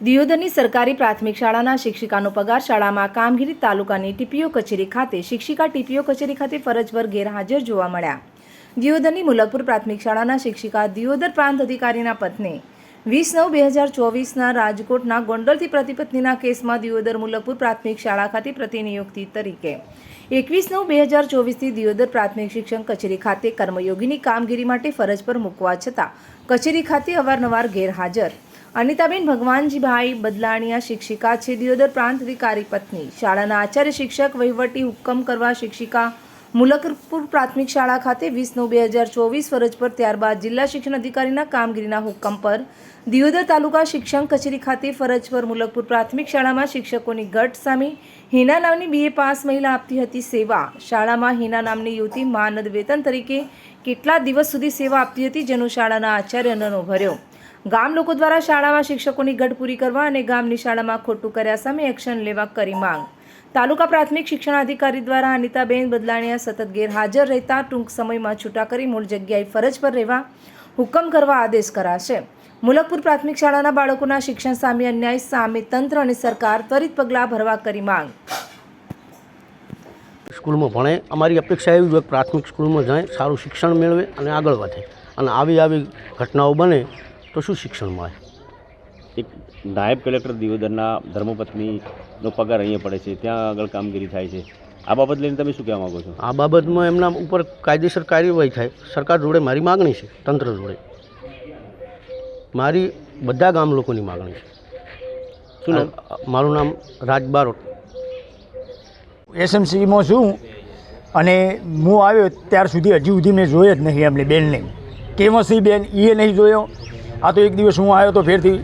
દિયોદરની સરકારી પ્રાથમિક શાળાના શિક્ષિકાનો પગાર શાળામાં કામગીરી તાલુકાની ટીપીઓ કચેરી ખાતે શિક્ષિકા ટીપીઓ કચેરી ખાતે ફરજ પર ગેરહાજર જોવા મળ્યા. દિયોદરની મુલકપુર પ્રાથમિક શાળાના શિક્ષિકા દિયોદર પ્રાંત અધિકારીના પત્ની વીસ નવ બે હજાર ચોવીસના રાજકોટના ગોંડલથી પ્રતિપત્નીના કેસમાં દિયોદર મુલકપુર પ્રાથમિક શાળા ખાતે પ્રતિનિયુક્તિ તરીકે એકવીસ નવ બે હજાર ચોવીસથી દિયોદર પ્રાથમિક શિક્ષણ કચેરી ખાતે કર્મયોગીની કામગીરી માટે ફરજ પર મૂકવા છતાં કચેરી ખાતે અવારનવાર ગેરહાજર. અનિતાબેન ભગવાનજીભાઈ બદલાણીયા શિક્ષિકા છે, દિયોદર પ્રાંત અધિકારી પત્ની શાળાના આચાર્ય શિક્ષક વહીવટી હુકમ કરવા શિક્ષિકા મુલકપુર પ્રાથમિક શાળા ખાતે વીસ નવ બે હજાર ચોવીસ ફરજ પર ત્યારબાદ જિલ્લા શિક્ષણ અધિકારીના કામગીરીના હુકમ પર દિયોદર તાલુકા શિક્ષણ કચેરી ખાતે ફરજ પર મુલકપુર પ્રાથમિક શાળામાં શિક્ષકોની ગટ સામે હિના નામની બીએ પાસ મહિલા આપતી હતી સેવા. શાળામાં હિના નામની યુવતી માનદ વેતન તરીકે કેટલા દિવસ સુધી સેવા આપતી હતી, જેનો શાળાના આચાર્ય નનો ભર્યો. ગામ લોકો દ્વારા શાળામાં શિક્ષકોની ગઢ પૂરી કરવા અને ગામની શાળામાં ખોટું કર્યા સામે એક્શન લેવા કરી માંગ. તાલુકા પ્રાથમિક શિક્ષણાધિકારી દ્વારા અનિતાબેન બદલાણીયા સતત ગેરહાજર રહેતા ટૂંક સમયમાં છૂટા કરી મૂળ જગ્યાએ ફરજ પર રહેવા હુકમ કરવા આદેશ કરાશે. મુલકપુર પ્રાથમિક શાળાના બાળકોના શિક્ષણ સામે અન્યાય સામે તંત્ર અને સરકાર ત્વરિત પગલાં ભરવા કરી માંગ. સ્કૂલમાં ભણે, અમારી અપેક્ષા એવી હોય પ્રાથમિક સ્કૂલમાં જાય, સારું શિક્ષણ મેળવે અને આગળ વધે. અને આવી આવી ઘટનાઓ બને તો શું શિક્ષણ મળે એક નાયબ કલેક્ટર દિયોદરના ધર્મપત્નીનો પગાર અહીંયા પડે છે ત્યાં આગળ કામગીરી થાય છે. આ બાબત લઈને તમે શું કહેવા માગો છો? આ બાબતમાં એમના ઉપર કાયદેસર કાર્યવાહી થાય. સરકાર જોડે મારી માગણી છે તંત્ર જોડે. મારી બધા ગામ લોકોની માગણી છે. શું મારું નામ રાજ બારોટ. એસએમસીમાં છું અને હું આવ્યો ત્યાર સુધી હજી સુધી મેં જોયો જ નહીં એમની બેનને. કેમસી બેન એ નહીં જોયો. આ તો એક દિવસ હું આવ્યો તો ફેરથી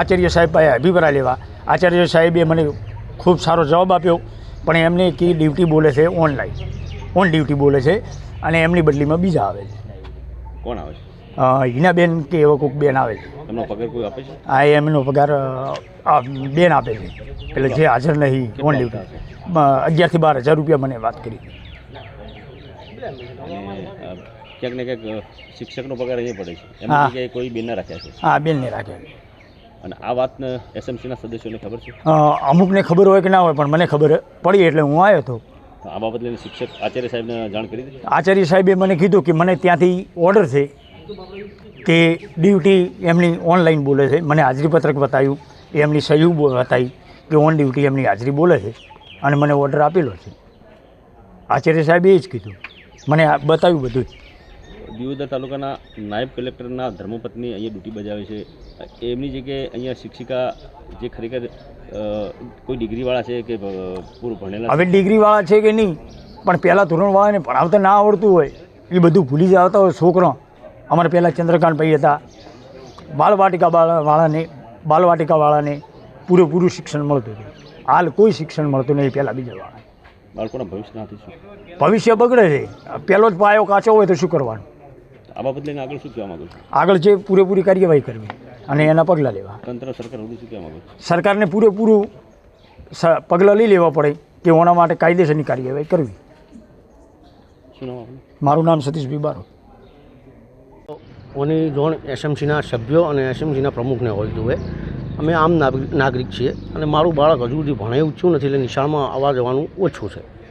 આચાર્ય સાહેબ પાસે અભિપ્રાય લેવા. આચાર્ય સાહેબે મને ખૂબ સારો જવાબ આપ્યો પણ એમને કે ડ્યુટી બોલે છે ઓનલાઈન. ઓન ડ્યુટી બોલે છે અને એમની બદલીમાં બીજા આવે છે. કોણ આવે છે? હિનાબેન કે એવો કોઈક બેન આવે છે. એમનો પગાર કોઈ આપે છે? આ એમનો પગાર આ બેન આપે છે. એટલે જે હાજર નહીં ઓન ડ્યુટી. અગિયારથી બાર હજાર રૂપિયા મને વાત કરી. ક્યાંક ને ક્યાંક શિક્ષકનો પગાર અહીંયા પડે છે. એમાં. જગ્યાએ કોઈ ના રાખ્યા છે. હા બેનને રાખ્યા. અને આ વાતને એસએમસીના સદસ્યોને ખબર છે? અમુકને ખબર હોય કે ના હોય પણ મને ખબર પડી એટલે હું આવ્યો હતો. આ બાબત લઈને શિક્ષક આચાર્ય સાહેબને જાણ કરી દીધી? આચાર્ય સાહેબે મને કીધું કે મને ત્યાંથી ઓર્ડર છે કે ડ્યુટી એમની ઓનલાઈન બોલે છે. મને હાજરીપત્રક બતાવ્યું એમની સહયોગ બતાવી કે ઓન ડ્યુટી એમની હાજરી બોલે છે અને મને ઓર્ડર આપેલો છે. આચાર્ય સાહેબે એ જ કીધું. મને આ બતાવ્યું બધું. જ દિયોદર તાલુકાના નાયબ કલેક્ટરના ધર્મપત્ની અહીંયા ડ્યુટી બજાવે છે. એમની જગ્યાએ અહીંયા શિક્ષિકા જે ખરેખર કોઈ ડિગ્રીવાળા છે કે પૂરું ભણેલા હવે ડિગ્રીવાળા છે કે નહીં? પણ પહેલાં ધોરણવાળાને ભણાવતા ના આવડતું હોય. એ બધું ભૂલી આવતા હોય છોકરો. અમારે પહેલાં ચંદ્રકાંત ભાઈ હતા. બાલવાટિકા વાળાને બાલવાટિકાવાળાને પૂરેપૂરું શિક્ષણ મળતું હતું. હાલ કોઈ શિક્ષણ મળતું નહીં પહેલાં બીજા વાળા બાળકોના ભવિષ્યનાથી શું? ભવિષ્ય બગડે છે. પહેલો જ પાયો કાચો હોય તો શું કરવાનું? આ બાબત લઈને આગળ શું કહેવા માગો છો? આગળ જે પૂરેપૂરી કાર્યવાહી કરવી અને એના પગલાં લેવા. તંત્ર સરકાર બધું શું કહેવા માગો છો? સરકારને પૂરેપૂરું સ- પગલાં લઈ લેવા પડે કે ઓના માટે કાયદેસરની કાર્યવાહી કરવી. શું નામ મારું નામ સતીશભાઈ બારો ઓની જોણ એસએમસીના સભ્યો અને એસએમસીના પ્રમુખને હોય જુએ અમે આમ નાગરિક નાગરિક છીએ અને મારું બાળક હજુ સુધી ભણાયું છું નથી એટલે નિશાળમાં આવવા જવાનું ઓછું છે.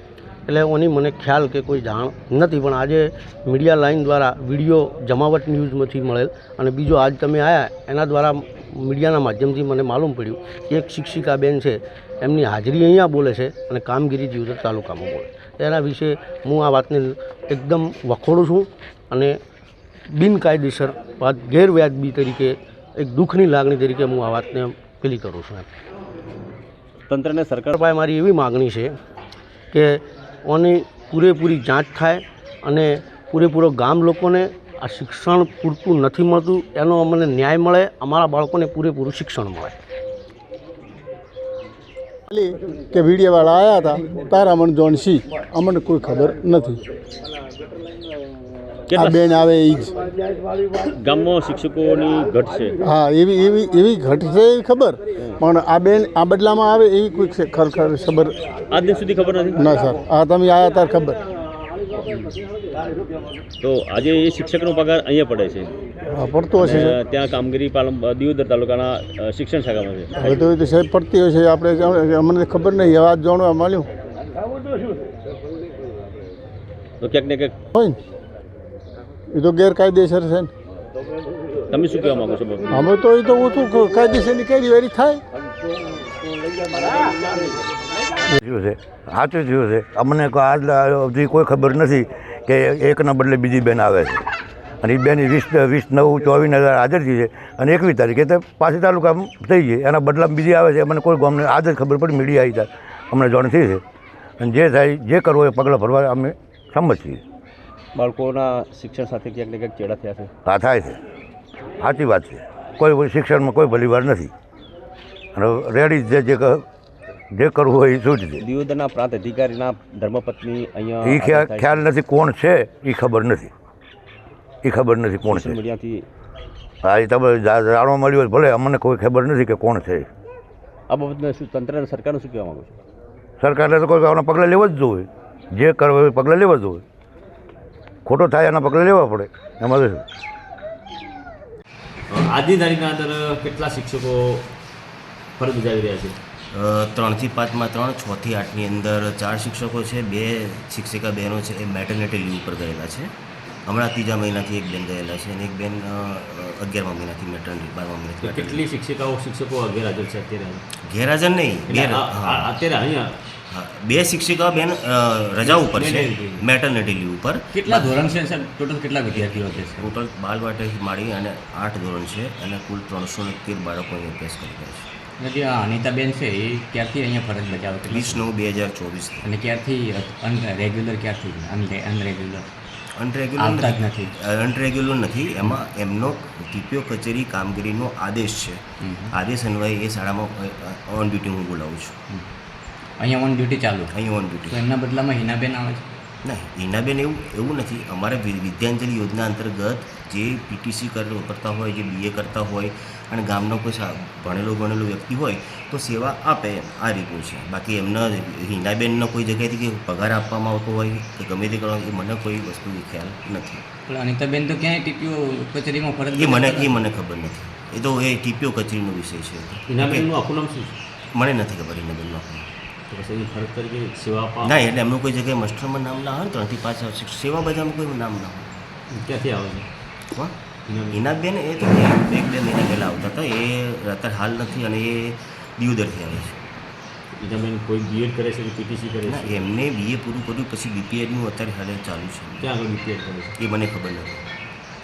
એટલે ઓની મને ખ્યાલ કે કોઈ જાણ નથી પણ આજે મીડિયા લાઈન દ્વારા વીડિયો જમાવટ ન્યૂઝમાંથી મળેલ અને બીજો આજ તમે આવ્યા એના દ્વારા મીડિયાના માધ્યમથી મને માલુમ પડ્યું કે એક શિક્ષિકા બેન છે એમની હાજરી અહીંયા બોલે છે અને કામગીરી જીવદર તાલુકામાં બોલે એના વિશે હું આ વાતને એકદમ વખોડું છું અને બિનકાયદેસર વાત ગેરવ્યાજબી તરીકે એક દુઃખની લાગણી તરીકે હું આ વાતને પેલી કરું છું એમ. તંત્રને સરકાર પાસે મારી એવી માગણી છે કે ઓની પૂરેપૂરી જાંચ થાય અને પૂરેપૂરો ગામ લોકોને આ શિક્ષણ પૂરતું નથી મળતું, એનો અમને ન્યાય મળે, અમારા બાળકોને પૂરેપૂરું શિક્ષણ મળે. કે વીડિયાવાળા આવ્યા હતા તારા મને જોનસી, અમને કોઈ ખબર નથી. આ બેન આવે એ જ. ગામમાં શિક્ષકોની ઘટ છે. હા એવી એવી એવી ઘટ છે એ ખબર. પણ આ બેન આ બદલામાં આવે એવી કોઈ ખરેખર ખબર. આજ દિન સુધી ખબર નથી? ના સર આ તમે આવ્યા તાર ખબર. તો આજે એ શિક્ષકનો પગાર અહીંયા પડે છે. પડતો હશે ત્યાં કામગીરી પાલમ દિયોદર તાલુકાના શિક્ષણ શાખામાં છે. હવે તો સાહેબ પડતી હશે. આપણે જાણ- અમને ખબર નહીં. હવે આજ જાણવા મળ્યું. તો ક્યાંક ને ક્યાંક હોય ને. એ તો ગેરકાયદેસર છે ને. તમે શું કહેવા માગો છો અમે તો એ તો ઓછું કાયદેસરની કરી એરી થાય. થયું છે. સાચું થયું છે. અમને આજ સુધી કોઈ ખબર નથી કે એકના બદલે બીજી બેન આવે છે. અને એ બેન વીસ વીસ નવ ચોવીસ હજાર હાજર થઈ છે. અને એકવીસ તારીખે તો પાછી તાલુકામાં થઈ ગઈ. એના બદલામાં બીજી આવે છે. અમને કોઈ ગામને આજ જ ખબર પડી મીડિયા આવી અમને જાણ થઈ છે. અને જે થાય જે કરવું એ પગલાં ભરવા અમે સંમત છીએ. બાળકોના શિક્ષણ સાથે ક્યાંક ને ક્યાંક ચેડા થયા છે. હા થાય છે. સાચી વાત છે. કોઈ શિક્ષણમાં કોઈ ભલીવાર નથી. અને રેડી જે જે જે કરવું હોય એ સૂચજે દિયોદરના પ્રાંત અધિકારીના ધર્મપત્ની અહીંયા એ ખ્યાલ છે. નથી કોણ છે એ ખબર નથી. એ ખબર નથી કોણ છે. મીડિયાથી હા એ તમે જાણવા મળ્યું હોય ભલે અમને કોઈ ખબર નથી કે કોણ છે. આ બાબતને શું તંત્ર સરકારનું શું કહેવા માગું છું? સરકારે તો કોઈ પગલાં લેવા જ જોઈએ. જે કરવા એ પગલાં લેવા જ જોઈએ. ખોટો થાય એના પગલે લેવા પડે. એમાં શું? આજની તારીખના અંદર કેટલા શિક્ષકો ફરજ બજાવી રહ્યા છે? ત્રણથી પાંચમાં ત્રણ છથી આઠની અંદર ચાર શિક્ષકો છે બે શિક્ષિકા બહેનો છે એ મેટર્નિટી લીવ ઉપર ગયેલા છે. હમણાં ત્રીજા મહિનાથી એક બેન ગયેલા છે અને એક બેન અગિયારમા મહિનાથી મેટર્નિટી બારમા મહિનાથી કેટલી શિક્ષિકાઓ શિક્ષકો ગેરહાજર છે અત્યારે? ગેરહાજર નહીં અત્યારે અહીંયા. બે શિક્ષિકા બેન રજા ઉપર છે મેટરનિટી લીવ ઉપર. કેટલા ધોરણ છે સર? ટોટલ કેટલા વિદ્યાર્થીઓ છે ટોટલ બાલવાટીથી માંડી અને આઠ ધોરણ છે અને કુલ ત્રણસો ને તેર બાળકો અહીં અભ્યાસ કરી રહ્યા છે. અનિતાબેન છે એ ક્યારથી અહીંયા ફરજ બજાવે છે? વીસ નવ બે હજાર ચોવીસ અને ક્યારથી રેગ્યુલર ક્યારથી? અનરેગ્યુલર અનરેગ્યુલર નથી. અનરેગ્યુલર નથી. એમાં એમનો ટીપીઓ કચેરી કામગીરીનો આદેશ છે. આદેશ અન્વયે એ શાળામાં ઓન ડ્યુટી હું બોલાવું છું. અહીંયા ઓન ડ્યુટી ચાલુ. અહીં ઓન તો ડ્યુટી એમના બદલામાં હિનાબેન આવે છે? ના હિનાબેન એવું એવું નથી. અમારે વિદ્યાંજલિ યોજના અંતર્ગત જે પીટીસી કરતા હોય જે બીએ કરતા હોય અને ગામનો કોઈ ભણેલો ગણેલો વ્યક્તિ હોય તો સેવા આપે આ રીતનું છે. બાકી એમના હિનાબેનનો કોઈ જગ્યાએથી કે પગાર આપવામાં આવતો હોય કે ગમે તે કરવાનું એ મને કોઈ વસ્તુ ખ્યાલ નથી. પણ અનિતાબેન તો ક્યાંય ટીપીઓ કચેરીમાં ફરજ એ મને એ મને ખબર નથી. એ તો એ ટીપીઓ કચેરીનો વિષય છે. હિનાબેનનું આખું નામ શું છે? મને નથી ખબર હિનાબેનનો તો ના એટલે એમનું કોઈ જગ્યાએ મસ્ટરમાં નામ ના હોય ત્રણથી પાંચ આવશે સેવા બજારમાં કોઈ નામ ના હોય. ક્યાંથી આવે છે? ઇનાબેન એ તો એક બે મહિના પહેલાં આવતા હતા. એ અત્યારે હાલ નથી અને એ દિયોદરથી આવે છે. ઇનાબેન કોઈ બીએડ કરે છે કે પીટીસી કરે છે? એમને બીએ પૂરું કર્યું પછી બીપીએડનું અત્યારે હાલે ચાલુ છે. ક્યાં આગળ બીપીએડ કરે છે? એ મને ખબર નથી.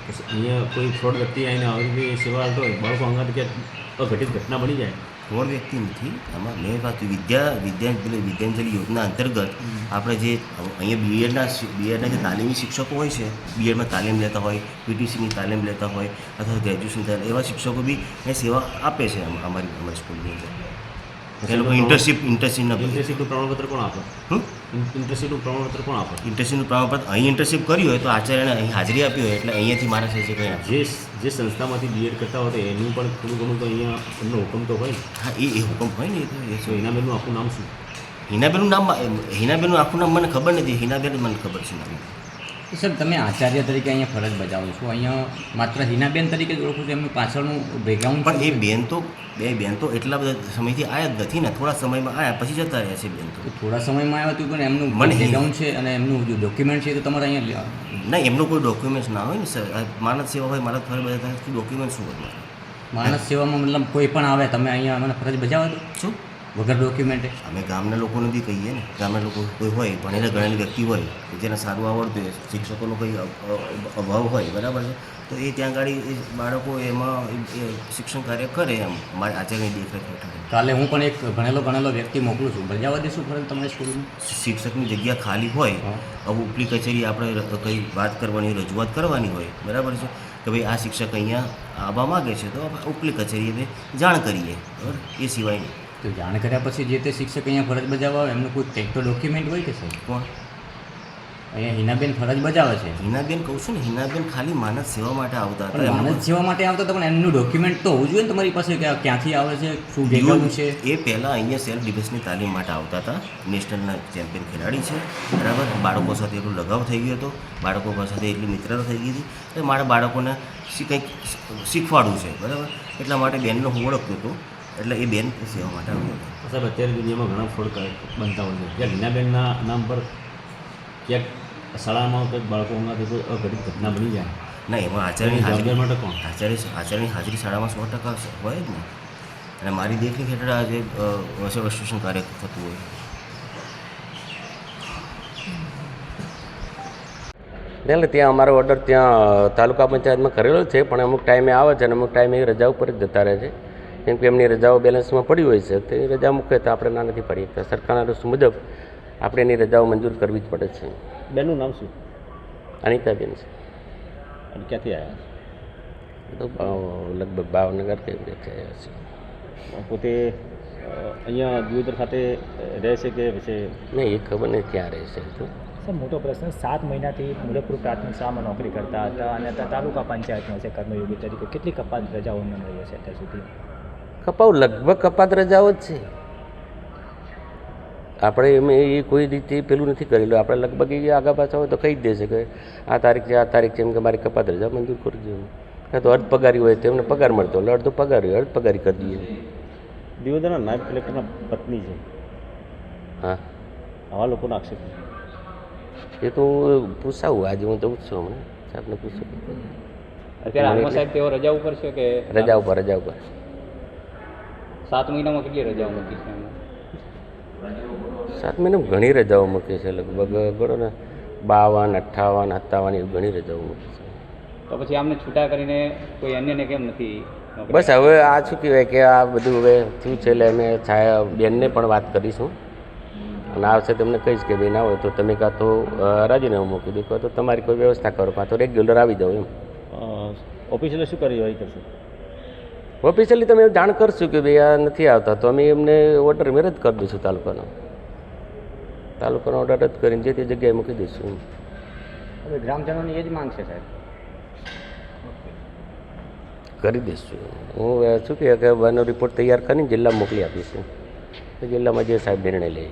પછી અહીંયા કોઈ ફ્રોડ વ્યક્તિ આવીને આવી સેવા આવતો હોય બાળકો અંગાત ક્યાંક અઘટિત ઘટના બની જાય? કોણ વ્યક્તિ નથી આમાં મેં વાત વિદ્યા વિદ્યાંજલિ વિદ્યાંજલિ યોજના અંતર્ગત આપણે જે અહીંયા બીએડના બીએડના જે તાલીમી શિક્ષકો હોય છે બીએડમાં તાલીમ લેતા હોય પીટીસીની તાલીમ લેતા હોય અથવા ગ્રેજ્યુએશન એવા શિક્ષકો બી એ સેવા આપે છે અમારી અમારી સ્કૂલની અંદર. એ લોકો ઇન્ટર્નશીપ ઇન્ટર્નશીપના ઇન્ટર્નશીપનું પ્રમાણપત્ર કોણ આપે? ઇન્ટર્નશીપનું પ્રમાણપત્ર કોણ આપે? ઇન્ટર્નશીપનું પ્રમાણપત્ર અહીં ઇન્ટર્નશીપ કર્યું હોય તો આચાર્યને અહીં હાજરી આપી હોય એટલે અહીંયાથી મારા છે કંઈ જે જે સંસ્થામાંથી બીએડ કરતા હોય તો એનું પણ થોડું ઘણું તો અહીંયા એમનો હુકમ તો હોય હા એ એ હુકમ હોય ને એ તો ઇનાબેનનું આખું નામ શું? હિનાબેનનું નામ હિનાબેનનું આખું નામ મને ખબર નથી. હિનાબેન મને ખબર છે નામ તો સર તમે આચાર્ય તરીકે અહીંયા ફરજ બજાવો છો. અહીંયા માત્ર હિનાબેન તરીકે જ ઓળખો છું એમનું પાછળનું બેકગ્રાઉન્ડ પણ એ બેન તો બે બેન તો એટલા બધા સમયથી આયા જ નથી ને. થોડા સમયમાં આયા પછી જતા રહ્યા છે બેન તો. થોડા સમયમાં આવ્યા હતું પણ એમનું મને બેકગ્રાઉન્ડ છે અને એમનું જે ડોક્યુમેન્ટ છે તો તમારે અહીંયા ના એમનું કોઈ ડોક્યુમેન્ટ્સ ના હોય ને સર. માનસ સેવા હોય મારા ફરજ બજાવતા ડોક્યુમેન્ટ શું હોય? માણસ સેવામાં મતલબ કોઈ પણ આવે તમે અહીંયા મને ફરજ બજાવો છો વગર ડોક્યુમેન્ટે અમે ગામના લોકોને બી કહીએ ને ગામના લોકો કોઈ હોય ભણેલા ગણેલી વ્યક્તિ હોય કે જેને સારું આવડતું હોય શિક્ષકોનો કોઈ અભાવ હોય બરાબર છે? તો એ ત્યાં ગાડી એ બાળકો એમાં શિક્ષણ કાર્ય કરે એમ. મારે આજે કંઈ દેખરેખ હેઠળ કાલે હું પણ એક ભણેલો ભણેલો વ્યક્તિ મોકલું છું. ભજાવા દેશું ફરજ તમને સ્કૂલમાં? શિક્ષકની જગ્યા ખાલી હોય. હવે ઉપલી કચેરી આપણે કંઈ વાત કરવાની રજૂઆત કરવાની હોય બરાબર છે? કે ભાઈ આ શિક્ષક અહીંયા આવવા માગે છે તો આપણે ઉપલી કચેરીએ જાણ કરીએ બરાબર? એ સિવાય તો જાણ કર્યા પછી જે તે શિક્ષક અહીંયા ફરજ બજાવવા આવે એમનું કોઈ તો ડોક્યુમેન્ટ હોય કે સર કોણ? અહીંયા હિનાબેન ફરજ બજાવે છે. હિનાબેન કહું છું ને હિનાબેન ખાલી માનવ સેવા માટે આવતા હતા. માનસ સેવા માટે આવતા હતા પણ એમનું ડોક્યુમેન્ટ તો હોવું જોઈએ ને તમારી પાસે કે ક્યાંથી આવે છે શું ભેગું છે? એ પહેલાં અહીંયા સેલ્ફ ડિફેન્સની તાલીમ માટે આવતા હતા. નેશનલના ચેમ્પિયન ખેલાડી છે. બરાબર? બાળકો સાથે એટલો લગાવ થઈ ગયો હતો. બાળકો સાથે એટલી મિત્રતા થઈ ગઈ હતી. એટલે મારા બાળકોને કંઈક શીખવાડવું છે. બરાબર? એટલા માટે બેનનો હું ઓળખતો હતો. એટલે એ બેન સેવા માટે આવ્યું હતું સાહેબ અત્યારે દુનિયામાં ઘણા ફ્રોડ બનતા હોય છે. ત્યાં લીનાબેનના નામ પર ક્યાંક શાળામાં કંઈક બાળકો હમણાંથી કોઈ અઘટિત ઘટના બની જાય. ના એમાં આચાર્યની હાજરી માટે કોણ? આચાર્ય આચાર્યની હાજરી શાળામાં સો ટકા હોય જ ને. અને મારી દેખરેખ હેઠળ આજે વસર રજીસ્ટ્રેશન કાર્ય થતું હોય. એટલે ત્યાં અમારો ઓર્ડર ત્યાં તાલુકા પંચાયતમાં કરેલો છે પણ અમુક ટાઈમે આવે છે અને અમુક ટાઈમે એ રજા ઉપર જ જતા રહે છે. કેમ કે એમની રજાઓ બેલેન્સમાં પડી હોય છે તો એ રજા મૂકે તો આપણે ના નથી પડી શકતા સરકારના રૂલ્સ મુજબ આપણે એની રજાઓ મંજૂર કરવી જ પડે છે. બેનનું નામ શું? અનિતાબેન છે. અને ક્યાંથી આવ્યા તો ભાવ- લગભગ ભાવનગર કે એવી રીતે આવ્યા છે પોતે અહીંયા દિયોદર ખાતે રહેશે કે પછી? નહીં એ ખબર નહીં ક્યાં રહેશે તો. સર મોટો પ્રશ્ન સાત મહિનાથી મુલકપુર પ્રાથમિક શાળામાં નોકરી કરતા હતા અને અત્યારે તાલુકા પંચાયતમાં છે કર્મયોગી તરીકે. કેટલી કપાત રજાઓ મળી હશે છે અત્યાર સુધી? કપાવ લગભગ કપાત રજાઓ જ છે. આપણે એમ એ કોઈ રીતે પેલું નથી કરેલું. આપણે લગભગ એ આગા પાછા હોય તો કહી જ દેશે કે આ તારીખ છે આ તારીખ છે એમ કે મારી કપાત રજા મંજૂર કરી દો કાં તો અર્ધ પગારી હોય તો એમને પગાર મળતો એટલે અડધો પગાર હોય અર્ધ પગારી કરી દઈએ. દિયોદરના નાયબ કલેક્ટરના પત્ની છે. હા. આવા લોકોનો આક્ષેપ છે. એ તો હું પૂછાવું આજે હું જઉં જ છું હમણાં. સાહેબને પૂછું. અત્યારે સાહેબ તેઓ રજા ઉપર છે કે રજા ઉપર રજા ઉપર. સાત મહિનામાં કેટલી રજાઓ મૂકી છે સાત મહિનામાં ઘણી રજાઓ મૂકી છે લગભગ ગણો ને બાવન અઠ્ઠાવન સત્તાવન એવી ઘણી રજાઓ મૂકી છે. તો પછી આમને છૂટા કરીને કોઈ અન્યને કેમ નથી બસ હવે આ શું કહેવાય કે આ બધું હવે થયું છે એટલે અમે છાયા બેનને પણ વાત કરીશું. અને આવશે તમને કહીશ કે ભાઈ ના હોય તો તમે કાં તો રાજીનામું મૂકી દો. કાં તો તમારી કોઈ વ્યવસ્થા કરો કાં તો રેગ્યુલર આવી જાઓ એમ. અ, શું શું હોય કરશે. ઓફિશિયલી તમે જાણ કરશું કે ભાઈ આ નથી આવતા તો અમે એમને ઓર્ડર મેં રદ કરી દઈશું તાલુકાનો. તાલુકાનો ઓર્ડર રદ કરીને જે તે જગ્યાએ મૂકી દઈશું. હવે ગ્રામજનોની એ જ માંગ છે સાહેબ. કરી દઈશું. હું શું કહે કે બનો રિપોર્ટ તૈયાર કરીને જિલ્લામાં મોકલી આપીશું. તો જિલ્લામાં જે સાહેબ નિર્ણય લે.